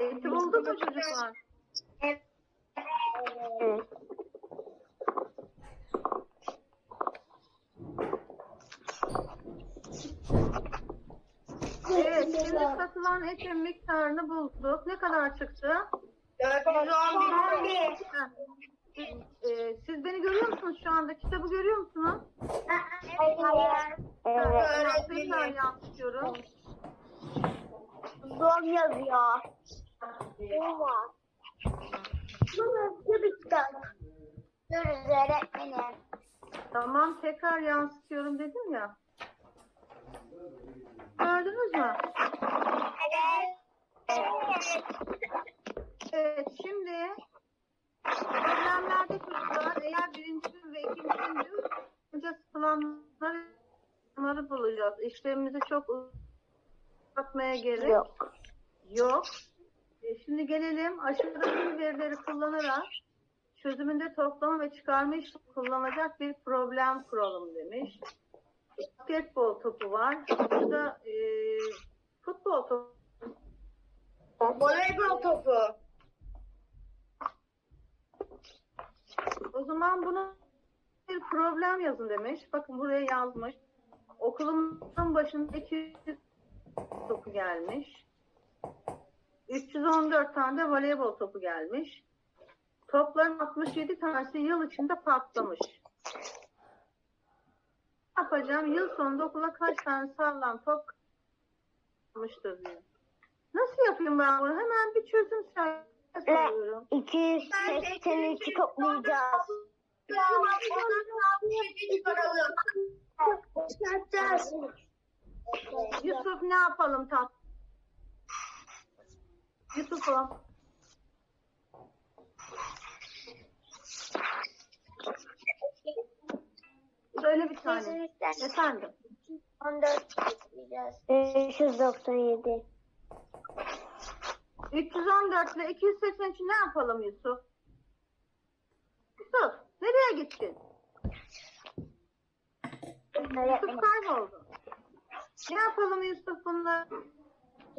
Eti bulduk mu çocuklar? Evet. Evet, şimdi satılan etin miktarını bulduk. Ne kadar çıktı? 411. Ha. Ee, siz beni görüyor musunuz şu anda? Kitabı görüyor musunuz? Hayır. Evet. Evet. Tekrar yansıtıyorum. Zor yazıyor. Zor. Bu nasıl bir kitap? Görürüz öğretmenim. Tamam, tekrar yansıtıyorum dedim ya. Gördünüz mü? Evet. Evet, şimdi problemlerde çocuklar eğer birinci gün ve ikinci gün önce sıralanmaları bunları bulacağız. İşlemimizi çok uzatmaya gerek Yok. yok. E, Şimdi gelelim aşağıdaki verileri kullanarak çözümünde toplama ve çıkarma işlemi kullanacak bir problem kuralım demiş. Basketbol topu var. Burada e, futbol topu Voleybol topu. O zaman bunu bir problem yazın demiş. Bakın buraya yazmış. Okulumuzun başında 200 topu gelmiş. 314 tane de voleybol topu gelmiş. Topların 67 tanesi yıl içinde patlamış. Ne yapacağım? Yıl sonunda okula kaç tane sağlam top kalmıştır diyor. Nasıl yapayım ben bunu? Hemen bir çözüm söylüyorum. 283 toplayacağız. Yusuf ne yapalım tat? Yusuf'um. Söyle bir tane. Efendim. 14 toplayacağız. 597. 314 ile 283 ne yapalım Yusuf? Yusuf nereye gittin? Yusuf kayboldu. Ne yapalım Yusuf bunları?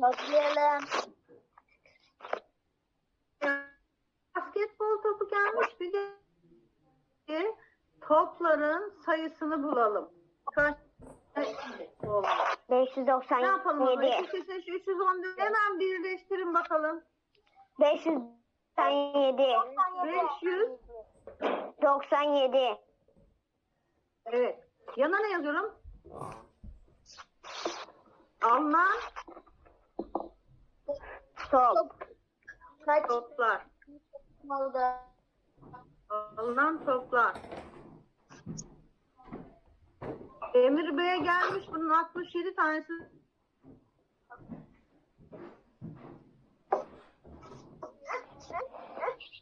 Toplayalım. Basketbol topu gelmiş bir de topların sayısını bulalım. Kaç olmuş? Ne 597. yapalım ama? 283, 314 hemen birleştirin bakalım. 597. 500 97. Evet. Yana ne yazıyorum? Alınan Top. Kaç toplar. Oldu? Alınan toplar. Emir Bey'e gelmiş bunun 67 tanesi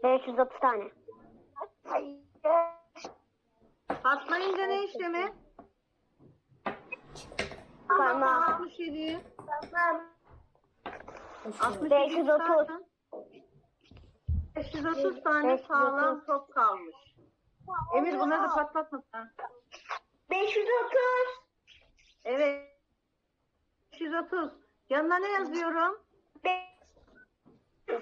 530 tane. atlayınca ne işlemi? Tamam. 67'yi 67 530. 530 tane 530. sağlam top kalmış. Emir bunları da patlatma sen. 530. Evet. 530. Yanına ne yazıyorum?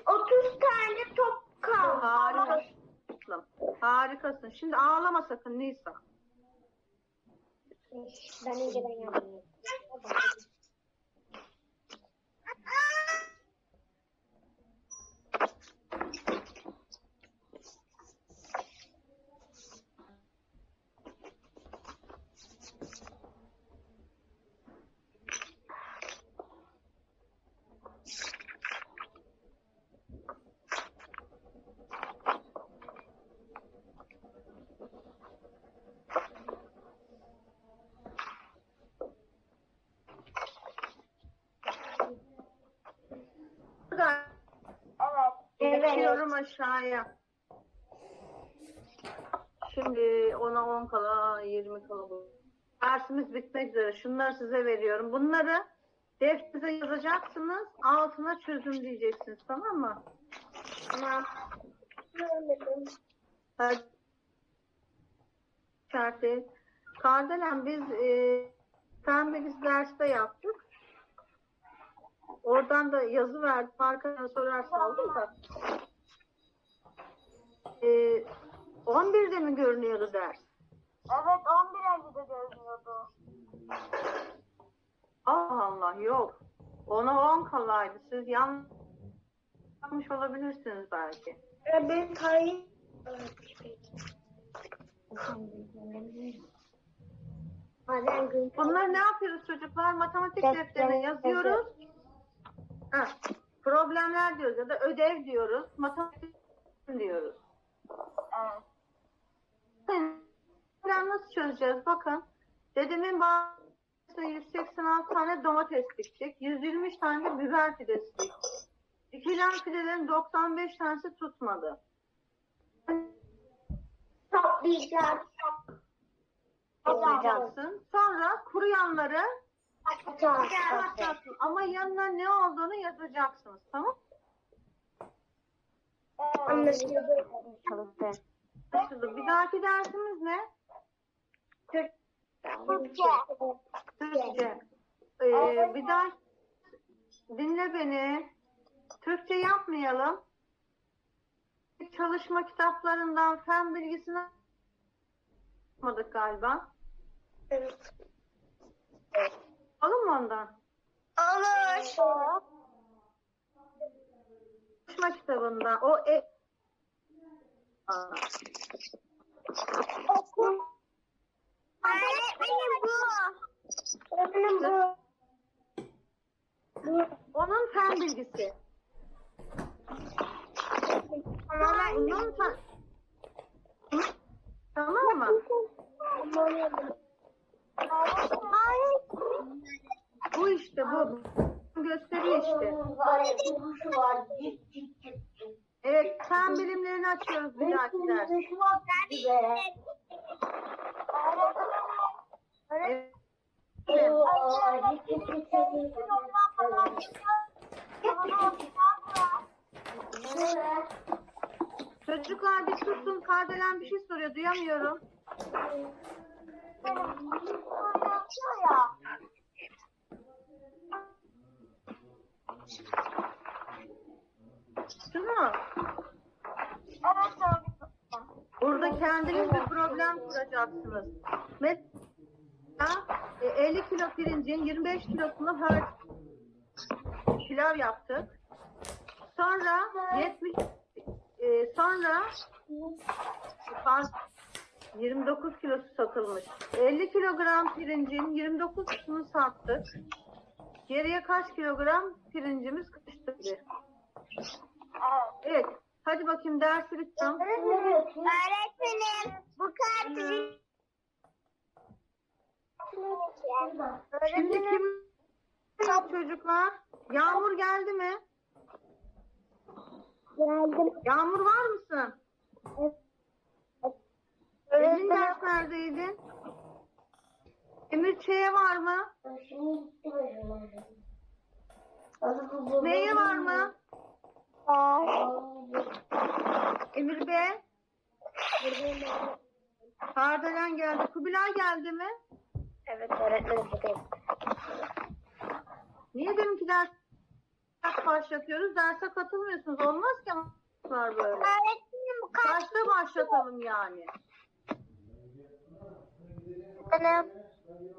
30 tane top kaldı. Harikasın. Harikasın. Şimdi ağlama sakın Nisa. Ben önceden yapayım. Evet. Geçiyorum aşağıya. Şimdi ona 10 kala 20 kala bu. Dersimiz bitmek üzere. Şunları size veriyorum. Bunları defterinize yazacaksınız. Altına çözüm diyeceksiniz. Tamam mı? Tamam. Hadi. Şartı. Kardelen biz e, pembe biz derste yaptık. Oradan da yazı verdim. Arkana sorarsa aldım da. Ee, 11'de mi görünüyordu ders? Evet 11.50'de görünüyordu. Allah Allah yok. Ona 10 kalaydı. Siz yanlış olabilirsiniz belki. Ben tarih... Bazen gün... Bunları ne yapıyoruz çocuklar? Matematik defterine yazıyoruz. Ha, problemler diyoruz ya da ödev diyoruz. Matematik diyoruz. Evet. Problem nasıl çözeceğiz? Bakın. Dedemin bahçesine 186 tane domates diktik. 123 tane biber fidesi diktik. Dikilen fidelerin 95 tanesi tutmadı. Toplayacağız. Toplayacaksın. Sonra kuruyanları Atacaksın. Ama yanına ne olduğunu yazacaksınız. Tamam Anlaşıldı. Anlaşıldı. Bir dahaki dersimiz ne? Türkçe. Türkçe. Ee, bir daha dinle beni. Türkçe yapmayalım. Çalışma kitaplarından fen bilgisini yapmadık galiba. Evet. Alın mı ondan? Olur. Çalışma kitabında. O e. Öğretmenim bu. Öğretmenim bu. Bu. onun fen bilgisi. Onun ta- Tamam mı? Bu işte bu. Gösteriyor işte. Evet, fen bilimlerini açıyoruz bir dahaki ders. Evet. Çocuklar bir susun. Kardelen bir şey soruyor. Duyamıyorum. Şunu. Burada kendiniz bir problem kuracaksınız. Mesela e, 50 kilo pirincin 25 kilosunu her pilav yaptık. Sonra 70 e, sonra pardon, 29 kilosu satılmış. 50 kilogram pirincin 29'unu sattık. Geriye kaç kilogram pirincimiz kaçtı? Hadi bakayım dersi bitti. Öğretmenim bu kartı Şimdi kim çocuklar? Yağmur geldi mi? Geldim. Yağmur var mısın? Emin derslerdeydin. Emir Ç'ye var mı? Neye var mı? Emir B. Kardelen geldi. Kubilay geldi mi? Evet öğretmenim buradayım. Niye benimki ders başlatıyoruz? Derse katılmıyorsunuz. Olmaz ki var böyle. Öğretmenim Kaçta başlatalım yani? Benim,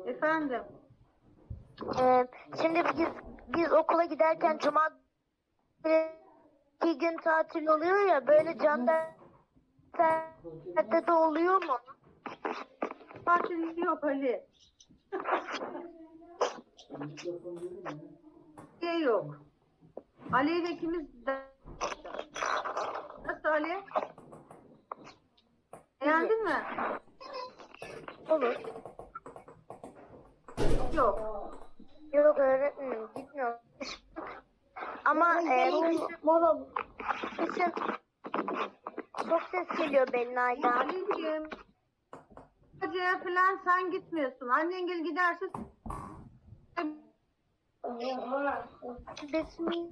Efendim. e, şimdi biz biz okula giderken cuma iki gün tatil oluyor ya böyle can derslerde de oluyor mu? Tatil yok Ali. Şey yok. Ali ile ikimiz de... Nasıl Ali? Beğendin mi? Olur. Yok. Yok öğretmenim gitmiyorum. Ama e, kışın çok ses geliyor benim aydan. Hocaya falan sen gitmiyorsun. Annengil giderse Besmi